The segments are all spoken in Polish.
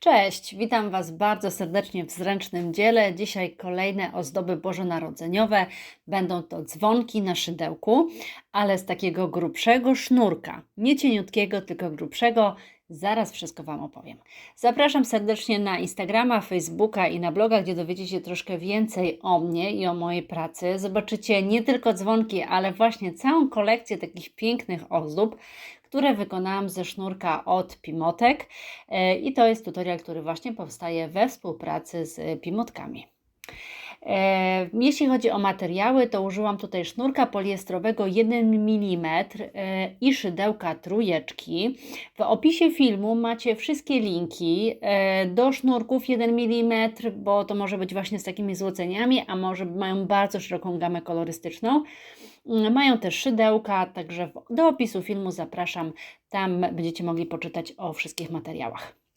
Cześć, witam Was bardzo serdecznie w zręcznym dziele. Dzisiaj kolejne ozdoby bożonarodzeniowe. Będą to dzwonki na szydełku, ale z takiego grubszego sznurka. Nie cieniutkiego, tylko grubszego. Zaraz wszystko Wam opowiem. Zapraszam serdecznie na Instagrama, Facebooka i na bloga, gdzie dowiecie się troszkę więcej o mnie i o mojej pracy. Zobaczycie nie tylko dzwonki, ale właśnie całą kolekcję takich pięknych ozdób, które wykonałam ze sznurka od Pimotek e, i to jest tutorial, który właśnie powstaje we współpracy z Pimotkami. Jeśli chodzi o materiały, to użyłam tutaj sznurka poliestrowego 1 mm i szydełka trójeczki. W opisie filmu macie wszystkie linki do sznurków 1 mm, bo to może być właśnie z takimi złoceniami, a może mają bardzo szeroką gamę kolorystyczną. Mm, Mają też szydełka, także do opisu filmu zapraszam. Tam będziecie mogli poczytać o wszystkich materiałach.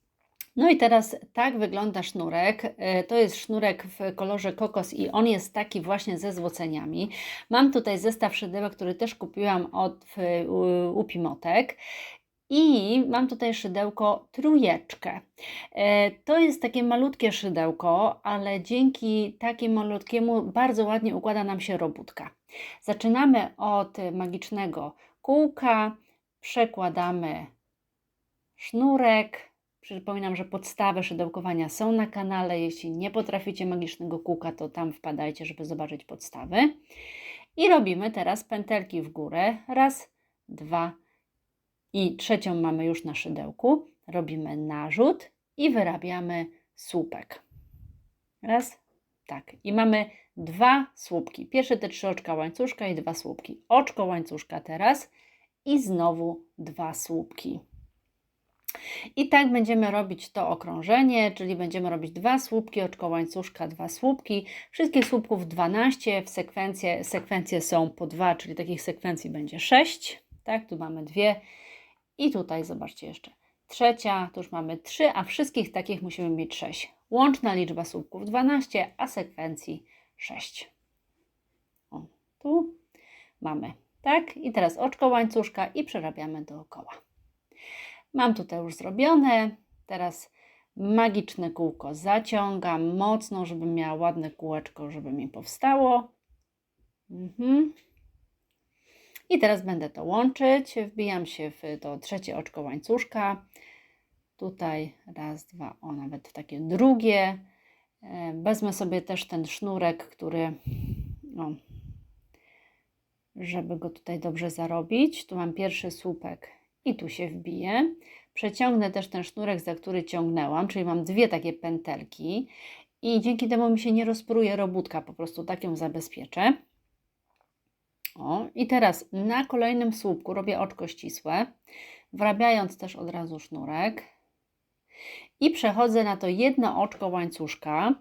No i teraz tak wygląda sznurek. E, To jest sznurek w kolorze kokos i on jest taki właśnie ze złoceniami. Mam tutaj zestaw szydełek, który też kupiłam od w- u, u Pimotek. I mam tutaj szydełko trójeczkę. E, To jest takie malutkie szydełko, ale dzięki takiemu malutkiemu bardzo ładnie układa nam się robótka. Zaczynamy od magicznego kółka, przekładamy sznurek. Przypominam, że podstawy szydełkowania są na kanale. Jeśli nie potraficie magicznego kółka, to tam wpadajcie, żeby zobaczyć podstawy. I robimy teraz pętelki w górę. Raz, dwa i trzecią mamy już na szydełku. Robimy narzut i wyrabiamy słupek. Raz, tak. I mamy dwa słupki. Pierwsze te trzy oczka łańcuszka i dwa słupki. Oczko łańcuszka teraz i znowu dwa słupki. I tak będziemy robić to okrążenie, czyli będziemy robić dwa słupki, oczko łańcuszka, dwa słupki. Wszystkich słupków 12, w sekwencje, sekwencje są po dwa, czyli takich sekwencji będzie 6. Tak, tu mamy dwie. I tutaj zobaczcie jeszcze trzecia, tu już mamy trzy, a wszystkich takich musimy mieć 6. Łączna liczba słupków 12, a sekwencji 6. O, tu mamy, tak? I teraz oczko łańcuszka i przerabiamy dookoła. Mam tutaj już zrobione. Teraz magiczne kółko zaciągam mocno, żeby miała ładne kółeczko, żeby mi powstało. Mhm. I teraz będę to łączyć. Wbijam się w to trzecie oczko łańcuszka. Tutaj raz, dwa, o nawet w takie drugie. E, Wezmę sobie też ten sznurek, który, o, żeby go tutaj dobrze zarobić. Tu mam pierwszy słupek i tu się wbiję. Przeciągnę też ten sznurek, za który ciągnęłam, czyli mam dwie takie pętelki i dzięki temu mi się nie rozpruje robótka, po prostu tak ją zabezpieczę. O, i teraz na kolejnym słupku robię oczko ścisłe, wrabiając też od razu sznurek i przechodzę na to jedno oczko łańcuszka.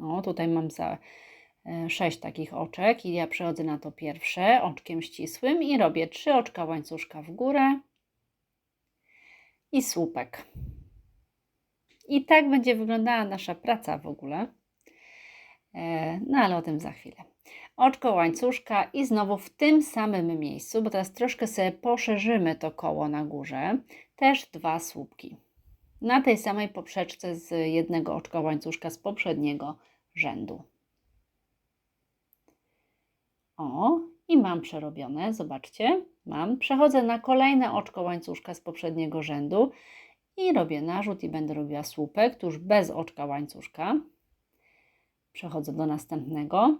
O, tutaj mam za sześć takich oczek i ja przechodzę na to pierwsze oczkiem ścisłym i robię trzy oczka łańcuszka w górę i słupek. I tak będzie wyglądała nasza praca w ogóle. E, No ale o tym za chwilę. Oczko łańcuszka i znowu w tym samym miejscu, bo teraz troszkę sobie poszerzymy to koło na górze, też dwa słupki. Na tej samej poprzeczce z jednego oczka łańcuszka z poprzedniego rzędu. O, i mam przerobione, zobaczcie, mam. Przechodzę na kolejne oczko łańcuszka z poprzedniego rzędu i robię narzut i będę robiła słupek, tu już bez oczka łańcuszka. Przechodzę do następnego.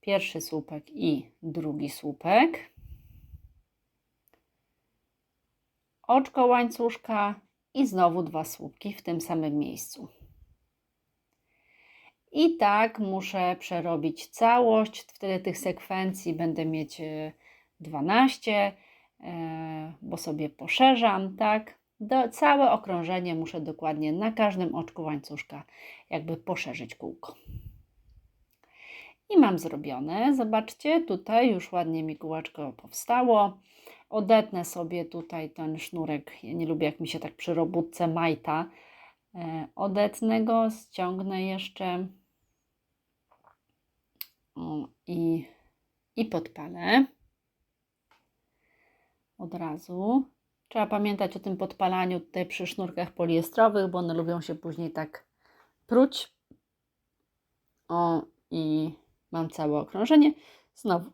Pierwszy słupek i drugi słupek. Oczko łańcuszka i znowu dwa słupki w tym samym miejscu. I tak muszę przerobić całość. Wtedy tych sekwencji będę mieć e, 12, e, bo sobie poszerzam, tak? Do, całe okrążenie muszę dokładnie na każdym oczku łańcuszka jakby poszerzyć kółko. I mam zrobione. Zobaczcie, tutaj już ładnie mi kółeczko powstało. Odetnę sobie tutaj ten sznurek. Ja nie lubię, jak mi się tak przy robótce majta. E, Odetnę go, ściągnę jeszcze o, i, i podpalę od razu. Trzeba pamiętać o tym podpalaniu tutaj przy sznurkach poliestrowych, bo one lubią się później tak pruć. O, i mam całe okrążenie. Znowu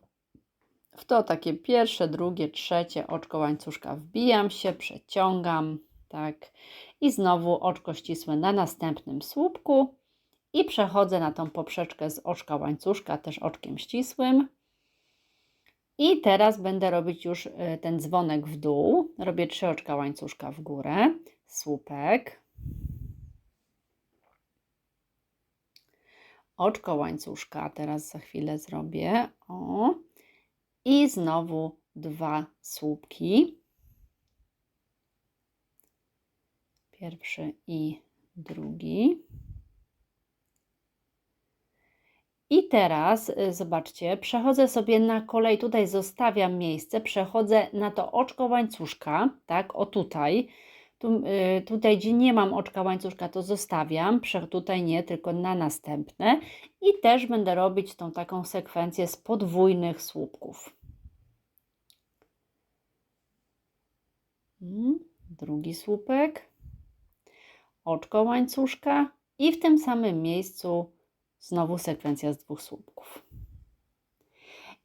w to takie pierwsze, drugie, trzecie oczko łańcuszka wbijam się, przeciągam, tak. I znowu oczko ścisłe na następnym słupku i przechodzę na tą poprzeczkę z oczka łańcuszka, też oczkiem ścisłym. I teraz będę robić już y, ten dzwonek w dół. Robię trzy oczka łańcuszka w górę, słupek, oczko łańcuszka, teraz za chwilę zrobię. O. I znowu dwa słupki. Pierwszy i drugi. I teraz y, zobaczcie, przechodzę sobie na kolej, tutaj zostawiam miejsce, przechodzę na to oczko łańcuszka, tak, o tutaj. Tu, y, tutaj, gdzie nie mam oczka łańcuszka, to zostawiam, prze- tutaj nie, tylko na następne. I też będę robić tą taką sekwencję z podwójnych słupków. Mm, Drugi słupek, oczko łańcuszka i w tym samym miejscu znowu sekwencja z dwóch słupków.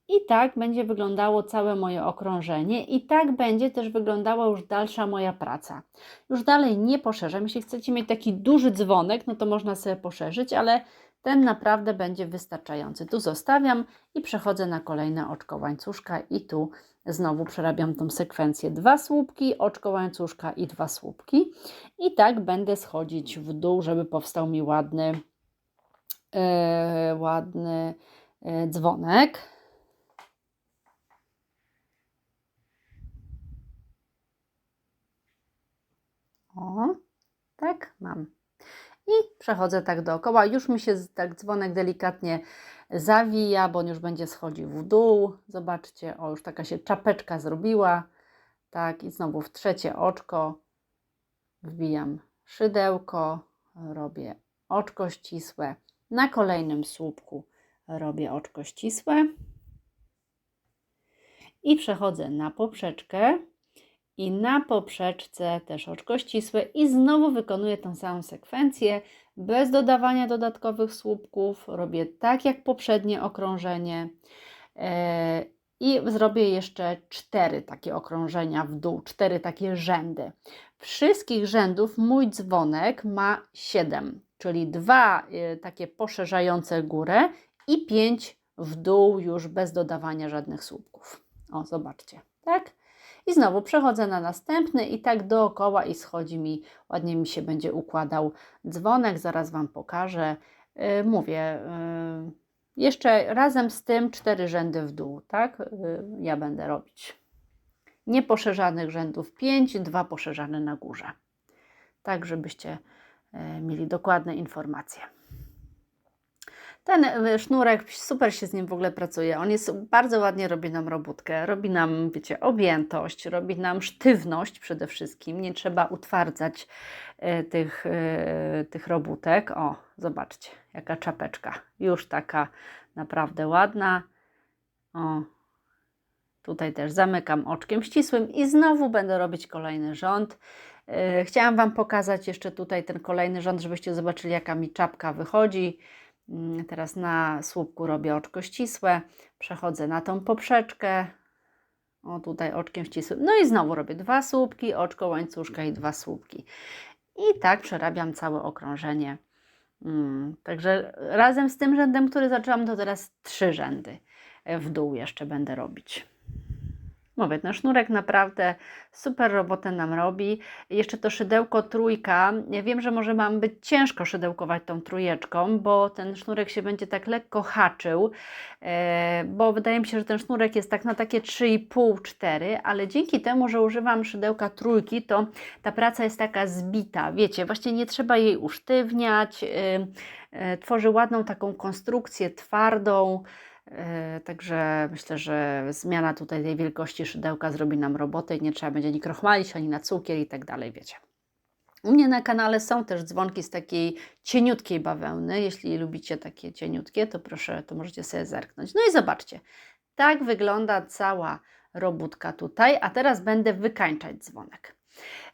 I tak będzie wyglądało całe moje okrążenie, i tak będzie też wyglądała już dalsza moja praca. Już dalej nie poszerzam. Jeśli chcecie mieć taki duży dzwonek, no to można sobie poszerzyć, ale ten naprawdę będzie wystarczający. Tu zostawiam i przechodzę na kolejne oczko łańcuszka, i tu znowu przerabiam tą sekwencję. Dwa słupki, oczko łańcuszka i dwa słupki. I tak będę schodzić w dół, żeby powstał mi ładny, yy, ładny yy, dzwonek. O, tak mam. I przechodzę tak dookoła. Już mi się tak dzwonek delikatnie zawija, bo on już będzie schodził w dół. Zobaczcie, o, już taka się czapeczka zrobiła. Tak, i znowu w trzecie oczko wbijam szydełko, robię oczko ścisłe. Na kolejnym słupku robię oczko ścisłe. I przechodzę na poprzeczkę i na poprzeczce też oczko ścisłe i znowu wykonuję tą samą sekwencję bez dodawania dodatkowych słupków. Robię tak jak poprzednie okrążenie e, i zrobię jeszcze cztery takie okrążenia w dół, cztery takie rzędy. Wszystkich rzędów mój dzwonek ma 7, czyli dwa e, takie poszerzające górę i pięć w dół już bez dodawania żadnych słupków. O, zobaczcie, tak? I znowu przechodzę na następny i tak dookoła i schodzi mi, ładnie mi się będzie układał dzwonek, zaraz Wam pokażę. Yy, mówię, yy, jeszcze razem z tym cztery rzędy w dół, tak? Yy, ja będę robić. Nieposzerzanych rzędów 5, dwa poszerzane na górze. Tak, żebyście mieli dokładne informacje. Ten y, sznurek, super się z nim w ogóle pracuje. On jest bardzo ładnie robi nam robótkę, robi nam, wiecie, objętość, robi nam sztywność przede wszystkim. Nie trzeba utwardzać y, tych, tych robótek. O, zobaczcie, jaka czapeczka. Już taka naprawdę ładna. O, tutaj też zamykam oczkiem ścisłym i znowu będę robić kolejny rząd. Y, Chciałam Wam pokazać jeszcze tutaj ten kolejny rząd, żebyście zobaczyli, jaka mi czapka wychodzi. Mm, Teraz na słupku robię oczko ścisłe, przechodzę na tą poprzeczkę. O, tutaj oczkiem ścisłym. No i znowu robię dwa słupki, oczko łańcuszka i dwa słupki. I tak przerabiam całe okrążenie. Mm, Także razem z tym rzędem, który zaczęłam, to teraz trzy rzędy e, w dół jeszcze będę robić. Mówię, ten sznurek naprawdę super robotę nam robi. Jeszcze to szydełko trójka. Ja wiem, że może mam być ciężko szydełkować tą trójeczką, bo ten sznurek się będzie tak lekko haczył, e, bo wydaje mi się, że ten sznurek jest tak na takie 3,5-4, ale dzięki temu, że używam szydełka trójki, to ta praca jest taka zbita. Wiecie, właśnie nie trzeba jej usztywniać. e, e, Tworzy ładną taką konstrukcję twardą. E, Także myślę, że zmiana tutaj tej wielkości szydełka zrobi nam robotę i nie trzeba będzie ani krochmalić, ani na cukier i tak dalej, wiecie. U mnie na kanale są też dzwonki z takiej cieniutkiej bawełny. Jeśli lubicie takie cieniutkie, to proszę, to możecie sobie zerknąć. No i zobaczcie, tak wygląda cała robótka tutaj, a teraz będę wykańczać dzwonek.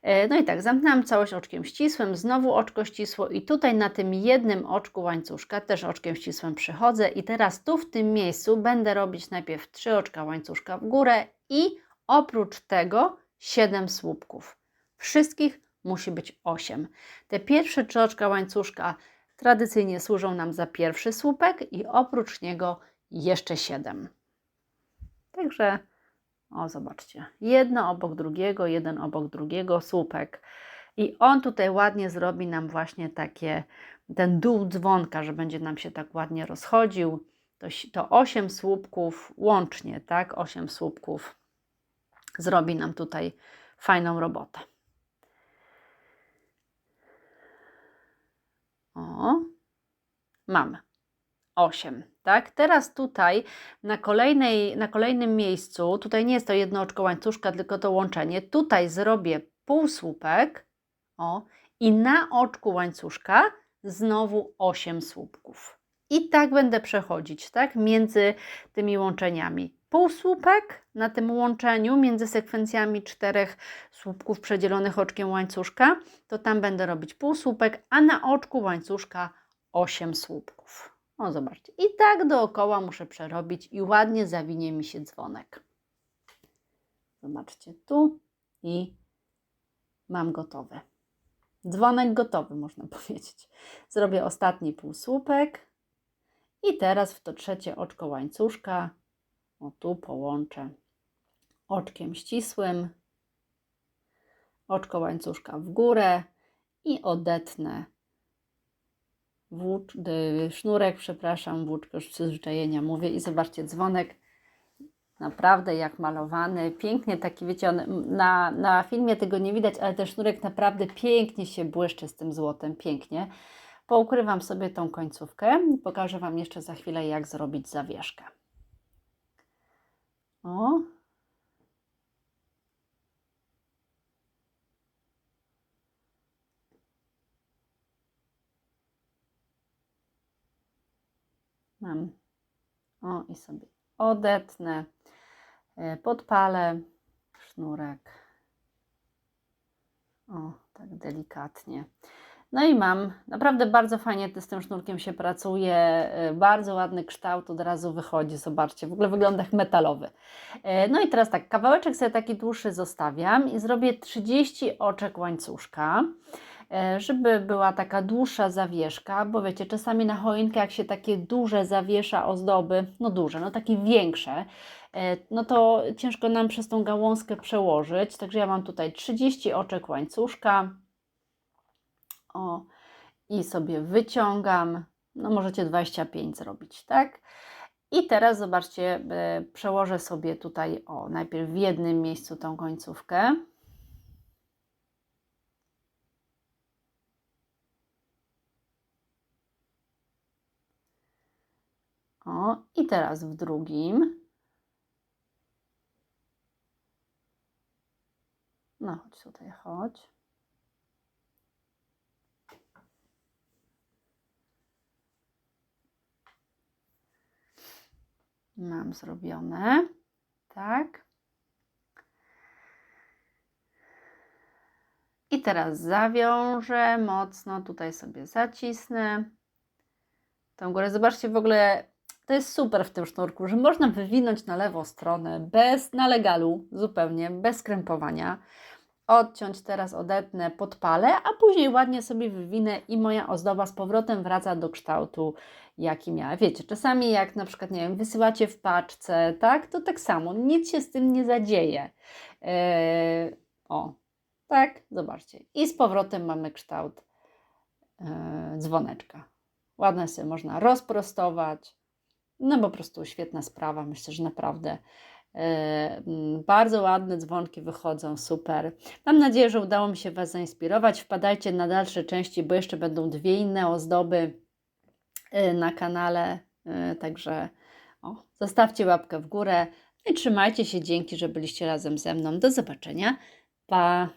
E, No i tak, zamknęłam całość oczkiem ścisłym, znowu oczko ścisło i tutaj na tym jednym oczku łańcuszka też oczkiem ścisłym przychodzę i teraz tu w tym miejscu będę robić najpierw trzy oczka łańcuszka w górę i oprócz tego 7 słupków. Wszystkich musi być 8. Te pierwsze trzy oczka łańcuszka tradycyjnie służą nam za pierwszy słupek i oprócz niego jeszcze 7. Także o, zobaczcie. Jedno obok drugiego, jeden obok drugiego, słupek. I on tutaj ładnie zrobi nam właśnie takie, ten dół dzwonka, że będzie nam się tak ładnie rozchodził. To, to 8 słupków łącznie, tak? 8 słupków zrobi nam tutaj fajną robotę. O, mamy. 8, tak? Teraz tutaj na, kolejnej, na kolejnym miejscu, tutaj nie jest to jedno oczko łańcuszka, tylko to łączenie, tutaj zrobię półsłupek, o, i na oczku łańcuszka znowu 8 słupków. I tak będę przechodzić, tak, między tymi łączeniami. Półsłupek na tym łączeniu między sekwencjami czterech słupków przedzielonych oczkiem łańcuszka, to tam będę robić półsłupek, a na oczku łańcuszka 8 słupków. O, zobaczcie. I tak dookoła muszę przerobić i ładnie zawinie mi się dzwonek. Zobaczcie tu i mam gotowy. Dzwonek gotowy, można powiedzieć. Zrobię ostatni półsłupek i teraz w to trzecie oczko łańcuszka, o tu połączę oczkiem ścisłym, oczko łańcuszka w górę i odetnę włócz, y, sznurek, przepraszam, włóczkę już przyzwyczajenia mówię i zobaczcie, dzwonek naprawdę jak malowany, pięknie taki, wiecie, on, na, na filmie tego nie widać, ale ten sznurek naprawdę pięknie się błyszczy z tym złotem, pięknie. Poukrywam sobie tą końcówkę i pokażę Wam jeszcze za chwilę, jak zrobić zawieszkę. O, mam. O, i sobie odetnę, e, podpalę sznurek. O, tak delikatnie. No i mam, naprawdę bardzo fajnie z tym sznurkiem się pracuje, e, bardzo ładny kształt od razu wychodzi, zobaczcie, w ogóle wygląda jak metalowy. E, No i teraz tak, kawałeczek sobie taki dłuższy zostawiam i zrobię 30 oczek łańcuszka, żeby była taka dłuższa zawieszka, bo wiecie, czasami na choinkę jak się takie duże zawiesza ozdoby, no duże, no takie większe, e, no to ciężko nam przez tą gałązkę przełożyć, także ja mam tutaj 30 oczek łańcuszka, o, i sobie wyciągam. No możecie 25 zrobić, tak? I teraz zobaczcie, e, przełożę sobie tutaj, o, najpierw w jednym miejscu tą końcówkę. I teraz w drugim. No, chodź tutaj, chodź. Mam zrobione. Tak. I teraz zawiążę mocno, tutaj sobie zacisnę tą górę. Zobaczcie w ogóle, to jest super w tym sznurku, że można wywinąć na lewą stronę bez nalegalu, zupełnie, bez krępowania. Odciąć teraz, odetnę, podpalę, a później ładnie sobie wywinę i moja ozdoba z powrotem wraca do kształtu, jaki miała. Wiecie, czasami jak na przykład, nie wiem, wysyłacie w paczce, tak, to tak samo, nic się z tym nie zadzieje. Yy, o, tak, zobaczcie. I z powrotem mamy kształt yy, dzwoneczka. Ładnie sobie można rozprostować. No po prostu świetna sprawa. Myślę, że naprawdę yy, mm, bardzo ładne dzwonki wychodzą, super. Mam nadzieję, że udało mi się Was zainspirować. Wpadajcie na dalsze części, bo jeszcze będą dwie inne ozdoby yy, na kanale. Yy, także o, zostawcie łapkę w górę. I trzymajcie się. Dzięki, że byliście razem ze mną. Do zobaczenia. Pa!